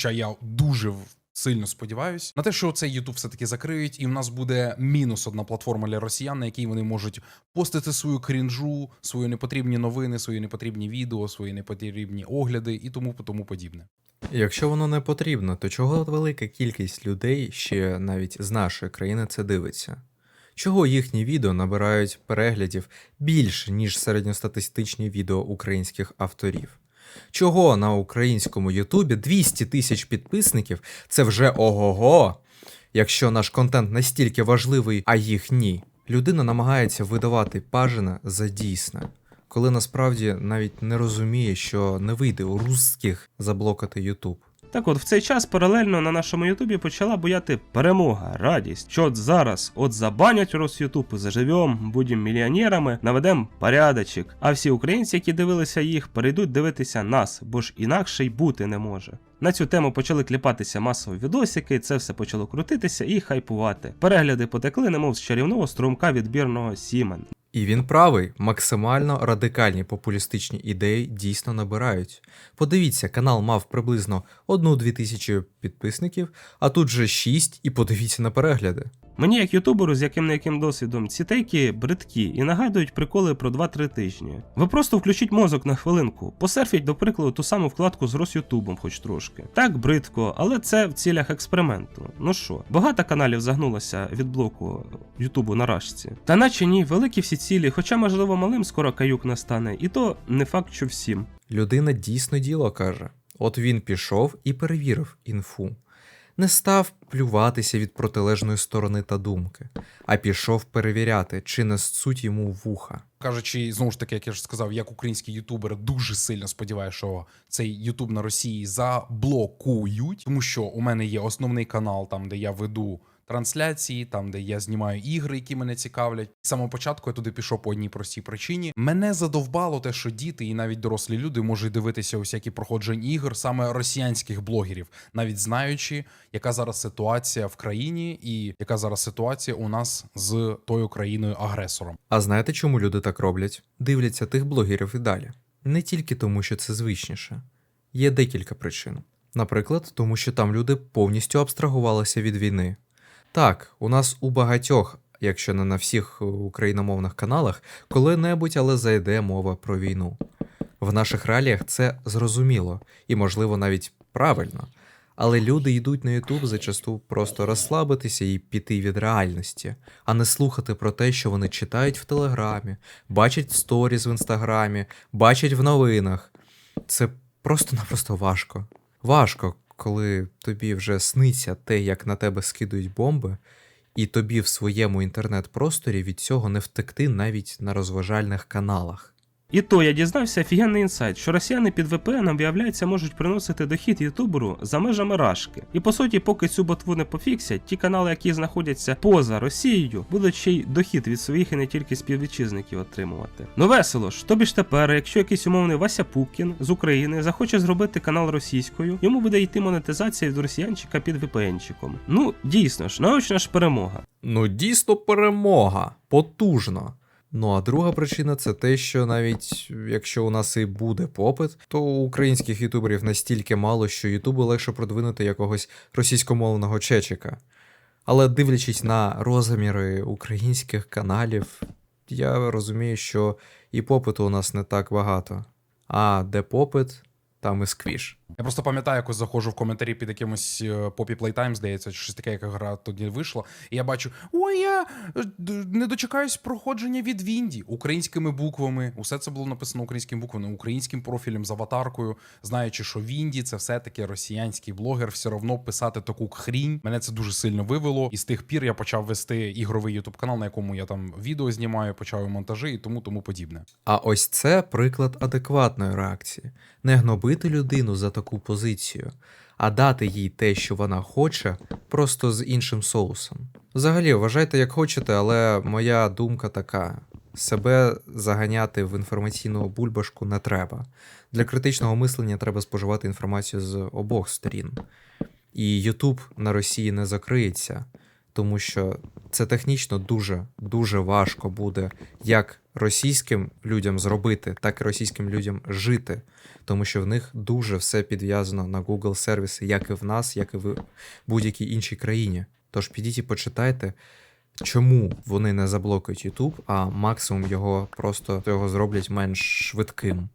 Хоча я дуже сильно сподіваюсь на те, що цей YouTube все-таки закриють, і в нас буде мінус одна платформа для росіян, на якій вони можуть постити свою крінжу, свої непотрібні новини, свої непотрібні відео, свої непотрібні огляди і тому тому подібне. Якщо воно не потрібно, то чого велика кількість людей ще навіть з нашої країни це дивиться? Чого їхні відео набирають переглядів більше, ніж середньостатистичні відео українських авторів? Чого на українському Ютубі 200 тисяч підписників це вже ого-го, якщо наш контент настільки важливий, а їх ні? Людина намагається видавати пажина за дійсне, коли насправді навіть не розуміє, що не вийде у русських заблокати Ютуб. Так от в цей час паралельно на нашому Ютубі почала буяти перемога, радість, що от зараз от забанять Росютуб, заживем, будемо мільйонерами, наведемо порядочок. А всі українці, які дивилися їх, перейдуть дивитися нас, бо ж інакше й бути не може. На цю тему почали кліпатися масові відосики, це все почало крутитися і хайпувати. Перегляди потекли, немов з чарівного струмка відбірного Сімен. І він правий, максимально радикальні популістичні ідеї дійсно набирають. Подивіться, канал мав приблизно 1-2 тисячі підписників, а тут же 6 і подивіться на перегляди. Мені, як ютуберу з яким не яким досвідом, ці тейки бридкі і нагадують приколи про 2-3 тижні. Ви просто включіть мозок на хвилинку, посерфіть, до прикладу, ту саму вкладку з Росютубом, хоч трошки. Так бридко, але це в цілях експерименту. Ну що, багато каналів загнулося від блоку Ютубу на рашці. Та наче ні, великі всі цілі, хоча, можливо, малим скоро каюк настане, і то не факт, що всім. Людина дійсно діло каже. От він пішов і перевірив інфу. Не став плюватися від протилежної сторони та думки, а пішов перевіряти, чи не сцуть йому вуха. Кажучи, знову ж таки, як я ж сказав, як український ютубер дуже сильно сподіваюся, що цей ютуб на Росії заблокують, тому що у мене є основний канал, там де я веду трансляції, там де я знімаю ігри, які мене цікавлять. З самого початку я туди пішов по одній простій причині. Мене задовбало те, що діти і навіть дорослі люди можуть дивитися усякі проходження ігор саме росіянських блогерів, навіть знаючи, яка зараз ситуація в країні і яка зараз ситуація у нас з тою країною агресором. А знаєте, чому люди так роблять? Дивляться тих блогерів і далі. Не тільки тому, що це звичніше. Є декілька причин. Наприклад, тому що там люди повністю абстрагувалися від війни. Так, у нас у багатьох, якщо не на всіх е, україномовних каналах, коли-небудь, але зайде мова про війну. В наших реаліях це зрозуміло і, можливо, навіть правильно. Але люди йдуть на Ютуб зачасту просто розслабитися і піти від реальності, а не слухати про те, що вони читають в Телеграмі, бачать в сторіз в інстаграмі, бачать в новинах. Це просто-напросто важко. Важко, коли тобі вже сниться те, як на тебе скидують бомби, і тобі в своєму інтернет-просторі від цього не втекти навіть на розважальних каналах. І то я дізнався офігенний інсайт, що росіяни під VPN, виявляється, можуть приносити дохід ютуберу за межами рашки. І по суті, поки цю ботву не пофіксять, ті канали, які знаходяться поза Росією, будуть ще й дохід від своїх і не тільки співвітчизників отримувати. Ну весело ж, тобі ж тепер, якщо якийсь умовний Вася Пупкін з України захоче зробити канал російською, йому буде йти монетизація від росіянчика під VPN-чиком. Ну дійсно ж, наочна ж перемога. Ну, дійсно перемога, потужно. Ну а друга причина це те, що навіть якщо у нас і буде попит, то українських ютуберів настільки мало, що ютубу легше продвинути якогось російськомовного чечика. Але дивлячись на розміри українських каналів, я розумію, що і попиту у нас не так багато. А де попит, там і сквіш. Я просто пам'ятаю, якось заходжу в коментарі під якимось е, Poppy Playtime, здається, чи щось таке, яка гра тоді вийшла. І я бачу: ой, я е, не дочекаюсь проходження від Вінді українськими буквами. Усе це було написано українськими буквами, українським профілем з аватаркою, знаючи, що Вінді це все-таки росіянський блогер, все одно писати таку хрінь. Мене це дуже сильно вивело. І з тих пір я почав вести ігровий ютуб канал, на якому я там відео знімаю, почав монтажі і тому тому подібне. А ось це приклад адекватної реакції. Не гнобити людину за таку позицію, а дати їй те, що вона хоче, просто з іншим соусом. Взагалі, вважайте, як хочете, але моя думка така: себе заганяти в інформаційну бульбашку не треба. Для критичного мислення треба споживати інформацію з обох сторін. І YouTube на Росії не закриється. Тому що це технічно дуже дуже важко буде як російським людям зробити, так і російським людям жити, тому що в них дуже все підв'язано на Google сервіси, як і в нас, як і в будь-якій іншій країні. Тож підіть і почитайте, чому вони не заблокують YouTube, а максимум його просто його зроблять менш швидким.